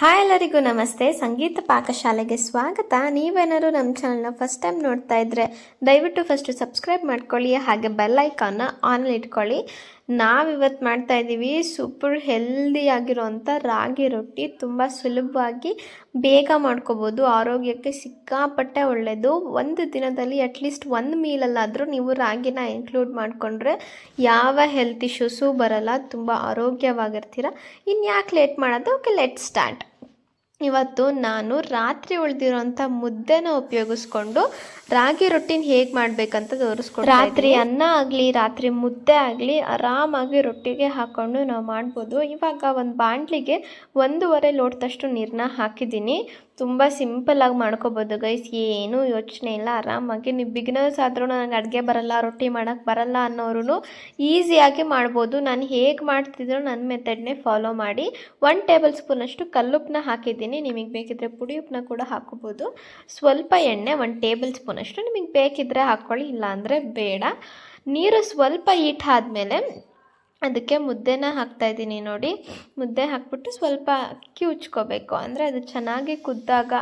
Hi ಎಲ್ಲರಿಗೂ ನಮಸ್ತೆ. ಸಂಗೀತ ಪಾಕಶಾಲೆಗೆ ಸ್ವಾಗತ. ನೀವೇನಾದ್ರು ನಮ್ಮ ಚಾನಲ್ನ ಫಸ್ಟ್ ಟೈಮ್ ನೋಡ್ತಾ ಇದ್ದರೆ ದಯವಿಟ್ಟು ಫಸ್ಟು ಸಬ್ಸ್ಕ್ರೈಬ್ ಮಾಡ್ಕೊಳ್ಳಿ. ಹಾಗೆ ಬೆಲ್ ಐಕಾನ್ನ ಆನ್ ಇಟ್ಕೊಳ್ಳಿ. ನಾವಿವತ್ತು ಮಾಡ್ತಾ ಇದ್ದೀವಿ ಸೂಪರ್ ಹೆಲ್ದಿಯಾಗಿರೋಂಥ ರಾಗಿ ರೊಟ್ಟಿ. ತುಂಬ ಸುಲಭವಾಗಿ ಬೇಗ ಮಾಡ್ಕೋಬೋದು. ಆರೋಗ್ಯಕ್ಕೆ ಸಿಕ್ಕಾಪಟ್ಟೆ ಒಳ್ಳೆಯದು ಒಂದು ದಿನದಲ್ಲಿ ಅಟ್ಲೀಸ್ಟ್ ಒಂದು ಮೀಲಲ್ಲಾದರೂ ನೀವು ರಾಗಿನ ಇನ್ಕ್ಲೂಡ್ ಮಾಡಿಕೊಂಡ್ರೆ ಯಾವ ಹೆಲ್ತ್ ಇಶ್ಯೂಸು ಬರಲ್ಲ. ತುಂಬ ಆರೋಗ್ಯವಾಗಿರ್ತೀರ. ಇನ್ಯಾಕೆ ಯಾಕೆ ಲೇಟ್ ಮಾಡೋದು? ಓಕೆ ಲೆಟ್ ಸ್ಟಾರ್ಟ್ ಇವತ್ತು ನಾನು ರಾತ್ರಿ ಉಳಿದಿರೋಂಥ ಮುದ್ದೆನ ಉಪಯೋಗಿಸ್ಕೊಂಡು ರಾಗಿ ರೊಟ್ಟಿನ ಹೇಗೆ ಮಾಡ್ಬೇಕಂತ ತೋರಿಸ್ಕೊಂಡು ರಾತ್ರಿ ಅನ್ನ ಆಗಲಿ ರಾತ್ರಿ ಮುದ್ದೆ ಆಗಲಿ ಆರಾಮಾಗಿ ರೊಟ್ಟಿಗೆ ಹಾಕ್ಕೊಂಡು ನಾವು ಮಾಡ್ಬೋದು. ಇವಾಗ ಒಂದು ಬಾಣಲಿಗೆ ಒಂದೂವರೆ ಲೋಟದಷ್ಟು ನೀರನ್ನ ಹಾಕಿದ್ದೀನಿ. ತುಂಬ ಸಿಂಪಲ್ಲಾಗಿ ಮಾಡ್ಕೋಬೋದು ಗೈಸ್. ಏನೂ ಯೋಚನೆ ಇಲ್ಲ. ಆರಾಮಾಗಿ ನೀವು ಬಿಗಿನರ್ಸ್ ಆದ್ರೂ ನನಗೆ ಅಡುಗೆ ಬರಲ್ಲ ರೊಟ್ಟಿ ಮಾಡೋಕ್ಕೆ ಬರಲ್ಲ ಅನ್ನೋರು ಈಸಿಯಾಗಿ ಮಾಡ್ಬೋದು. ನಾನು ಹೇಗೆ ಮಾಡ್ತಿದ್ರು ನನ್ನ ಮೆಥಡ್ನೇ ಫಾಲೋ ಮಾಡಿ. ಒನ್ ಟೇಬಲ್ ಸ್ಪೂನಷ್ಟು ಕಲ್ಲುಪ್ಪನ್ನ ಹಾಕಿದ್ದೀನಿ. ನಿಮಗೆ ಬೇಕಿದ್ದರೆ ಪುಡಿ ಉಪ್ಪನ್ನ ಕೂಡ ಹಾಕೋಬೋದು ಸ್ವಲ್ಪ ಎಣ್ಣೆ ಒಂದು ಟೇಬಲ್ ಸ್ಪೂನ್ ಅಷ್ಟು ನಿಮಗೆ ಬೇಕಿದ್ದರೆ ಹಾಕ್ಕೊಳ್ಳಿ ಇಲ್ಲಾಂದರೆ ಬೇಡ. ನೀರು ಸ್ವಲ್ಪ ಹೀಟ್ ಆದಮೇಲೆ ಅದಕ್ಕೆ ಮುದ್ದೆನ ಹಾಕ್ತಾಯಿದ್ದೀನಿ ನೋಡಿ. ಮುದ್ದೆ ಹಾಕ್ಬಿಟ್ಟು ಸ್ವಲ್ಪ ಅಕ್ಕಿ ಉಚ್ಕೋಬೇಕು ಅಂದರೆ ಅದು ಚೆನ್ನಾಗಿ ಕುದ್ದಾಗ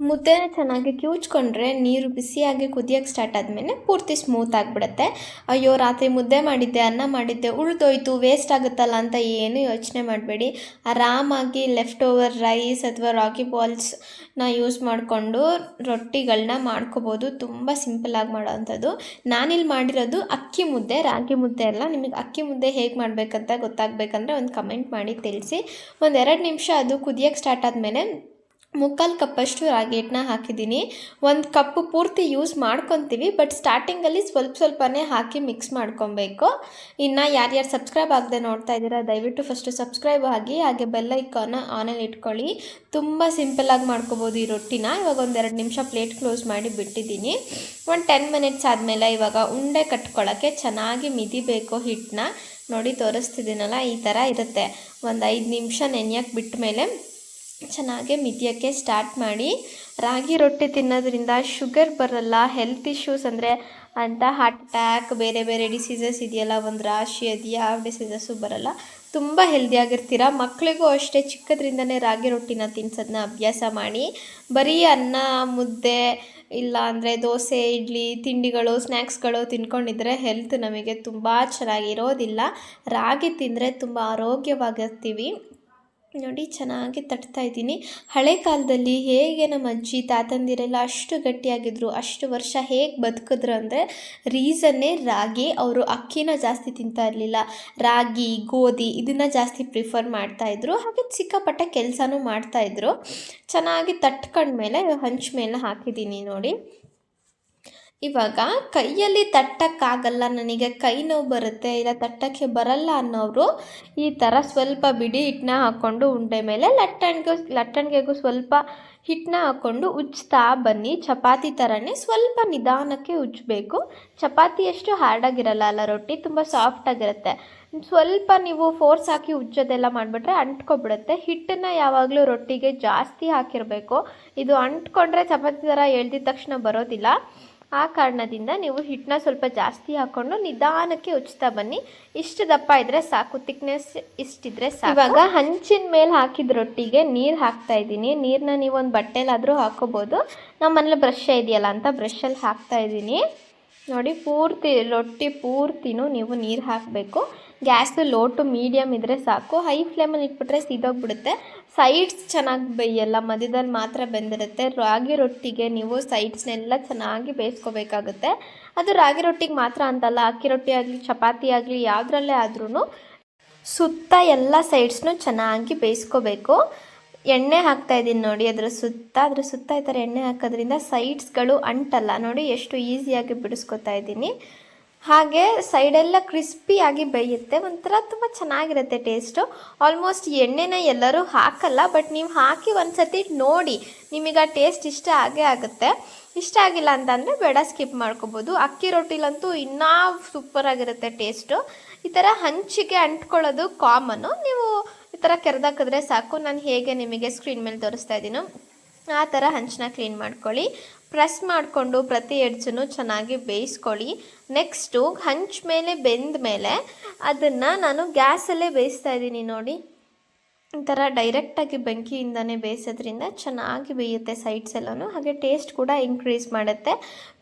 ಮುದ್ದೆನ ಚೆನ್ನಾಗಿ ಕಿವುಚ್ಕೊಂಡ್ರೆ ನೀರು ಬಿಸಿಯಾಗಿ ಕುದಿಯೋಕ್ಕೆ ಸ್ಟಾರ್ಟ್ ಆದಮೇಲೆ ಪೂರ್ತಿ ಸ್ಮೂತ್ ಆಗಿಬಿಡುತ್ತೆ. ಅಯ್ಯೋ, ರಾತ್ರಿ ಮುದ್ದೆ ಮಾಡಿದ್ದೆ, ಅನ್ನ ಮಾಡಿದ್ದೆ, ಉಳಿದೋಯ್ತು ವೇಸ್ಟ್ ಆಗುತ್ತಲ್ಲ ಅಂತ ಏನು ಯೋಚನೆ ಮಾಡಬೇಡಿ. ಆರಾಮಾಗಿ ಲೆಫ್ಟ್ ಓವರ್ ರೈಸ್ ಅಥವಾ ರಾಗಿ ಬಾಲ್ಸ್ನ ಯೂಸ್ ಮಾಡಿಕೊಂಡು ರೊಟ್ಟಿಗಳನ್ನ ಮಾಡ್ಕೋಬೋದು. ತುಂಬ ಸಿಂಪಲ್ಲಾಗಿ ಮಾಡೋವಂಥದ್ದು ನಾನಿಲ್ಲಿ ಮಾಡಿರೋದು ಅಕ್ಕಿ ಮುದ್ದೆ, ರಾಗಿ ಮುದ್ದೆ ಅಲ್ಲ. ನಿಮಗೆ ಅಕ್ಕಿ ಮುದ್ದೆ ಹೇಗೆ ಮಾಡಬೇಕಂತ ಗೊತ್ತಾಗಬೇಕಂದ್ರೆ ಒಂದು ಕಮೆಂಟ್ ಮಾಡಿ ತಿಳಿಸಿ. ಒಂದು ನಿಮಿಷ ಅದು ಕುದಿಯೋಕ್ಕೆ ಸ್ಟಾರ್ಟ್ ಆದಮೇಲೆ ಮುಕ್ಕಾಲು ಕಪ್ಪಷ್ಟು ರಾಗಿ ಹಿಟ್ಟನ್ನ ಹಾಕಿದ್ದೀನಿ. ಒಂದು ಕಪ್ಪು ಪೂರ್ತಿ ಯೂಸ್ ಮಾಡ್ಕೊತೀವಿ ಬಟ್ ಸ್ಟಾರ್ಟಿಂಗಲ್ಲಿ ಸ್ವಲ್ಪ ಸ್ವಲ್ಪನೇ ಹಾಕಿ ಮಿಕ್ಸ್ ಮಾಡ್ಕೊಬೇಕು. ಇನ್ನು ಯಾರ್ಯಾರು ಸಬ್ಸ್ಕ್ರೈಬ್ ಆಗದೆ ನೋಡ್ತಾ ಇದ್ದೀರಾ, ದಯವಿಟ್ಟು ಫಸ್ಟು ಸಬ್ಸ್ಕ್ರೈಬ್ ಆಗಿ, ಹಾಗೆ ಬೆಲ್ ಐಕಾನ ಆನಲ್ಲಿ ಇಟ್ಕೊಳ್ಳಿ. ತುಂಬ ಸಿಂಪಲಾಗಿ ಮಾಡ್ಕೋಬೋದು ಈ ರೊಟ್ಟಿನ. ಇವಾಗ ಒಂದೆರಡು ನಿಮಿಷ ಪ್ಲೇಟ್ ಕ್ಲೋಸ್ ಮಾಡಿ ಬಿಟ್ಟಿದ್ದೀನಿ. ಒಂದು ಟೆನ್ ಮಿನಿಟ್ಸ್ ಆದಮೇಲೆ ಇವಾಗ ಉಂಡೆ ಕಟ್ಕೊಳ್ಳೋಕ್ಕೆ ಚೆನ್ನಾಗಿ ಮಿದಿಬೇಕು ಹಿಟ್ಟನ್ನ. ನೋಡಿ ತೋರಿಸ್ತಿದ್ದೀನಲ್ಲ, ಈ ಥರ ಇರುತ್ತೆ. ಒಂದು ಐದು ನಿಮಿಷ ನೆನೆಯಕ್ಕೆ ಬಿಟ್ಟ ಮೇಲೆ ಚೆನ್ನಾಗಿ ಮಿದಿಯೋಕ್ಕೆ ಸ್ಟಾರ್ಟ್ ಮಾಡಿ ರಾಗಿ ರೊಟ್ಟಿ ತಿನ್ನೋದ್ರಿಂದ ಶುಗರ್ ಬರಲ್ಲ ಹೆಲ್ತ್ ಇಶ್ಯೂಸ್ ಅಂದರೆ ಅಂತ ಹಾರ್ಟ್ ಅಟ್ಯಾಕ್ ಬೇರೆ ಬೇರೆ ಡಿಸೀಸಸ್ ಇದೆಯಲ್ಲ, ಒಂದು ರಾಶಿ, ಅದು ಯಾವ ಡಿಸೀಸಸ್ಸು ಬರಲ್ಲ. ತುಂಬ ಹೆಲ್ದಿಯಾಗಿರ್ತೀರ ಮಕ್ಕಳಿಗೂ ಅಷ್ಟೇ, ಚಿಕ್ಕದ್ರಿಂದನೇ ರಾಗಿ ರೊಟ್ಟಿನ ತಿನ್ಸೋದನ್ನ ಅಭ್ಯಾಸ ಮಾಡಿ, ಬರೀ ಅನ್ನ, ಮುದ್ದೆ, ಇಲ್ಲ ಅಂದರೆ ದೋಸೆ, ಇಡ್ಲಿ, ತಿಂಡಿಗಳು ಸ್ನ್ಯಾಕ್ಸ್ಗಳು ತಿನ್ಕೊಂಡಿದ್ರೆ ಹೆಲ್ತ್ ನಮಗೆ ತುಂಬ ಚೆನ್ನಾಗಿರೋದಿಲ್ಲ. ರಾಗಿ ತಿಂದರೆ ತುಂಬ ಆರೋಗ್ಯವಾಗಿರ್ತೀವಿ. ನೋಡಿ ಚೆನ್ನಾಗಿ ತಟ್ತಾ ಇದ್ದೀನಿ. ಹಳೆ ಕಾಲದಲ್ಲಿ ಹೇಗೆ ನಮ್ಮ ಅಜ್ಜಿ, ತಾತಂದಿರೆಲ್ಲ ಅಷ್ಟು ಗಟ್ಟಿಯಾಗಿದ್ದರು ಅಷ್ಟು ವರ್ಷ ಹೇಗೆ ಬದುಕಿದ್ರು ಅಂದರೆ ರೀಸನ್ನೇ ರಾಗಿ ಅವರು ಅಕ್ಕಿನ ಜಾಸ್ತಿ ತಿಂತಾ ಇರಲಿಲ್ಲ. ರಾಗಿ, ಗೋಧಿ ಇದನ್ನು ಜಾಸ್ತಿ ಪ್ರಿಫರ್ ಮಾಡ್ತಾಯಿದ್ರು ಹಾಗೆ ಸಿಕ್ಕಾಪಟ್ಟ ಕೆಲಸನೂ ಮಾಡ್ತಾಯಿದ್ರು ಚೆನ್ನಾಗಿ ತಟ್ಕೊಂಡ್ಮೇಲೆ ಹಂಚು ಮೇಲೆ ಹಾಕಿದ್ದೀನಿ ನೋಡಿ. ಇವಾಗ ಕೈಯಲ್ಲಿ ತಟ್ಟಕ್ಕಾಗಲ್ಲ, ನನಗೆ ಕೈ ನೋವು ಬರುತ್ತೆ, ಇಲ್ಲ ತಟ್ಟಕ್ಕೆ ಬರಲ್ಲ ಅನ್ನೋರು ಈ ಥರ ಸ್ವಲ್ಪ ಬಿಡಿ ಹಿಟ್ಟನ್ನ ಹಾಕ್ಕೊಂಡು ಉಂಡೆ ಮೇಲೆ ಲಟ್ಟಣಿಗೆ, ಲಟ್ಟಣಿಗೆಗೂ ಸ್ವಲ್ಪ ಹಿಟ್ಟನ್ನ ಹಾಕ್ಕೊಂಡು ಉಜ್ತಾ ಬನ್ನಿ. ಚಪಾತಿ ಥರನೇ ಸ್ವಲ್ಪ ನಿಧಾನಕ್ಕೆ ಉಜ್ಜಬೇಕು ಚಪಾತಿ ಎಷ್ಟು ಹಾರ್ಡಾಗಿರಲ್ಲ ಅಲ್ಲ ರೊಟ್ಟಿ, ತುಂಬ ಸಾಫ್ಟಾಗಿರುತ್ತೆ ಸ್ವಲ್ಪ ನೀವು ಫೋರ್ಸ್ ಹಾಕಿ ಉಜ್ಜೋದೆಲ್ಲ ಮಾಡಿಬಿಟ್ರೆ ಅಂಟ್ಕೊಬಿಡುತ್ತೆ. ಹಿಟ್ಟನ್ನು ಯಾವಾಗಲೂ ರೊಟ್ಟಿಗೆ ಜಾಸ್ತಿ ಹಾಕಿರಬೇಕು. ಇದು ಅಂಟ್ಕೊಂಡ್ರೆ ಚಪಾತಿ ಥರ ಎಳ್ದಿದ ತಕ್ಷಣ ಬರೋದಿಲ್ಲ. ಆ ಕಾರಣದಿಂದ ನೀವು ಹಿಟ್ಟನ್ನ ಸ್ವಲ್ಪ ಜಾಸ್ತಿ ಹಾಕ್ಕೊಂಡು ನಿಧಾನಕ್ಕೆ ಉಚ್ತಾ ಬನ್ನಿ. ಇಷ್ಟು ದಪ್ಪ ಇದ್ದರೆ ಸಾಕು ತಿಕ್ನೆಸ್ ಇಷ್ಟಿದ್ರೆ ಸಾಕು. ಇವಾಗ ಹಂಚಿನ ಮೇಲೆ ಹಾಕಿದ ರೊಟ್ಟಿಗೆ ನೀರು ಹಾಕ್ತಾ ಇದ್ದೀನಿ. ನೀರನ್ನ ನೀವೊಂದು ಬಟ್ಟೆಲಾದರೂ ಹಾಕೋಬೋದು. ನಮ್ಮ ಮನೇಲಿ ಬ್ರಷ್ ಇದೆಯಲ್ಲ ಅಂತ ಬ್ರಷಲ್ಲಿ ಹಾಕ್ತಾ ಇದ್ದೀನಿ. ನೋಡಿ, ಪೂರ್ತಿ, ರೊಟ್ಟಿ ಪೂರ್ತಿನೂ ನೀವು ನೀರು ಹಾಕಬೇಕು. ಗ್ಯಾಸು ಲೋ ಟು ಮೀಡಿಯಮ್ ಇದ್ದರೆ ಸಾಕು. ಹೈ ಫ್ಲೇಮಲ್ಲಿ ಇಟ್ಬಿಟ್ರೆ ಸೀದೋಗ್ಬಿಡುತ್ತೆ. ಸೈಡ್ಸ್ ಚೆನ್ನಾಗಿ ಬೇಯಲ್ಲ, ಮಧ್ಯದಲ್ಲಿ ಮಾತ್ರ ಬೆಂದಿರುತ್ತೆ. ರಾಗಿ ರೊಟ್ಟಿಗೆ ನೀವು ಸೈಡ್ಸ್ನೆಲ್ಲ ಚೆನ್ನಾಗಿ ಬೇಯಿಸ್ಕೋಬೇಕಾಗುತ್ತೆ. ಅದು ರಾಗಿ ರೊಟ್ಟಿಗೆ ಮಾತ್ರ ಅಂತಲ್ಲ, ಅಕ್ಕಿ ರೊಟ್ಟಿ ಆಗಲಿ, ಚಪಾತಿ ಆಗಲಿ, ಯಾವುದ್ರಲ್ಲೇ ಆದ್ರೂ ಸುತ್ತ ಎಲ್ಲ ಸೈಡ್ಸ್ನೂ ಚೆನ್ನಾಗಿ ಬೇಯಿಸ್ಕೋಬೇಕು. ಎಣ್ಣೆ ಹಾಕ್ತಾ ಇದ್ದೀನಿ ನೋಡಿ, ಅದರ ಸುತ್ತ, ಅದ್ರ ಸುತ್ತ ಈ ಥರ ಎಣ್ಣೆ ಹಾಕೋದ್ರಿಂದ ಸೈಡ್ಸ್ಗಳು ಅಂಟಲ್ಲ. ನೋಡಿ, ಎಷ್ಟು ಈಸಿಯಾಗಿ ಬಿಡಿಸ್ಕೊತಾ ಇದ್ದೀನಿ. ಹಾಗೆ ಸೈಡೆಲ್ಲ ಕ್ರಿಸ್ಪಿಯಾಗಿ ಬೇಯುತ್ತೆ. ಒಂಥರ ತುಂಬ ಚೆನ್ನಾಗಿರುತ್ತೆ ಟೇಸ್ಟು ಆಲ್ಮೋಸ್ಟ್ ಎಣ್ಣೆನ ಎಲ್ಲರೂ ಹಾಕಲ್ಲ ಬಟ್ ನೀವು ಹಾಕಿ ಒಂದು ಸತಿ ನೋಡಿ, ನಿಮಗೆ ಆ ಟೇಸ್ಟ್ ಇಷ್ಟ ಆಗೇ ಆಗುತ್ತೆ. ಇಷ್ಟ ಆಗಿಲ್ಲ ಅಂತಂದರೆ ಬೇಡ ಸ್ಕಿಪ್ ಮಾಡ್ಕೋಬೋದು. ಅಕ್ಕಿ ರೊಟ್ಟಿಲಂತೂ ಇನ್ನೂ ಸೂಪರಾಗಿರುತ್ತೆ ಟೇಸ್ಟು ಈ ಥರ ಹಂಚಿಗೆ ಅಂಟ್ಕೊಳ್ಳೋದು ಕಾಮನ್ನು ನೀವು ಈ ಥರ ಕೆರೆದಾಕಿದ್ರೆ ಸಾಕು. ನಾನು ಹೇಗೆ ನಿಮಗೆ ಸ್ಕ್ರೀನ್ ಮೇಲೆ ತೋರಿಸ್ತಾ ಇದ್ದೀನೋ ಆ ಥರ ಹಂಚನ್ನ ಕ್ಲೀನ್ ಮಾಡ್ಕೊಳ್ಳಿ. ಪ್ರೆಸ್ ಮಾಡಿಕೊಂಡು ಪ್ರತಿ ಎಡ್ಜನ್ನು ಚೆನ್ನಾಗಿ ಬೇಯಿಸ್ಕೊಳ್ಳಿ. ನೆಕ್ಸ್ಟು ಹಂಚ್ ಮೇಲೆ ಬೆಂದ ಮೇಲೆ ಅದನ್ನು ನಾನು ಗ್ಯಾಸಲ್ಲೇ ಬೇಯಿಸ್ತಾ ಇದ್ದೀನಿ ನೋಡಿ. ಈ ಥರ ಡೈರೆಕ್ಟಾಗಿ ಬೆಂಕಿಯಿಂದನೇ ಬೇಯಿಸೋದ್ರಿಂದ ಚೆನ್ನಾಗಿ ಬೇಯುತ್ತೆ ಸೈಡ್ಸ್ ಎಲ್ಲನೂ ಹಾಗೆ ಟೇಸ್ಟ್ ಕೂಡ ಇನ್ಕ್ರೀಸ್ ಮಾಡುತ್ತೆ.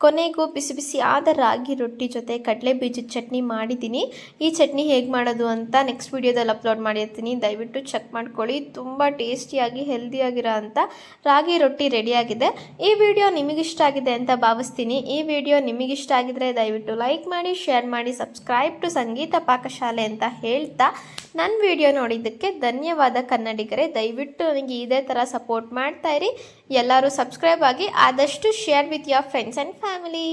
ಕೊನೆಗೂ ಬಿಸಿ ಬಿಸಿ ಆದ ರಾಗಿ ರೊಟ್ಟಿ ಜೊತೆ ಕಡಲೆ ಬೀಜದ ಚಟ್ನಿ ಮಾಡಿದ್ದೀನಿ. ಈ ಚಟ್ನಿ ಹೇಗೆ ಮಾಡೋದು ಅಂತ ನೆಕ್ಸ್ಟ್ ವೀಡಿಯೋದಲ್ಲಿ ಅಪ್ಲೋಡ್ ಮಾಡಿರ್ತೀನಿ. ದಯವಿಟ್ಟು ಚೆಕ್ ಮಾಡ್ಕೊಳ್ಳಿ. ತುಂಬ ಟೇಸ್ಟಿಯಾಗಿ ಹೆಲ್ದಿಯಾಗಿರೋ ಅಂಥ ರಾಗಿ ರೊಟ್ಟಿ ರೆಡಿಯಾಗಿದೆ ಈ ವಿಡಿಯೋ ನಿಮಗಿಷ್ಟ ಆಗಿದೆ ಅಂತ ಭಾವಿಸ್ತೀನಿ. ಈ ವಿಡಿಯೋ ನಿಮಗಿಷ್ಟ ಆಗಿದ್ರೆ ದಯವಿಟ್ಟು ಲೈಕ್ ಮಾಡಿ ಶೇರ್ ಮಾಡಿ ಸಬ್ಸ್ಕ್ರೈಬ್ ಟು ಸಂಗೀತ ಪಾಕಶಾಲೆ ಅಂತ ಹೇಳ್ತಾ ನನ್ನ ವಿಡಿಯೋ ನೋಡಿದ್ದಕ್ಕೆ ಧನ್ಯವಾದ. ಕನ್ನಡಿಗರೇ. ದಯವಿಟ್ಟು ನನಗೆ ಇದೇ ಥರ ಸಪೋರ್ಟ್ ಮಾಡ್ತಾ ಇರಿ. ಎಲ್ಲರೂ ಸಬ್ಸ್ಕ್ರೈಬ್ ಆಗಿ ಆದಷ್ಟು share with your friends and family.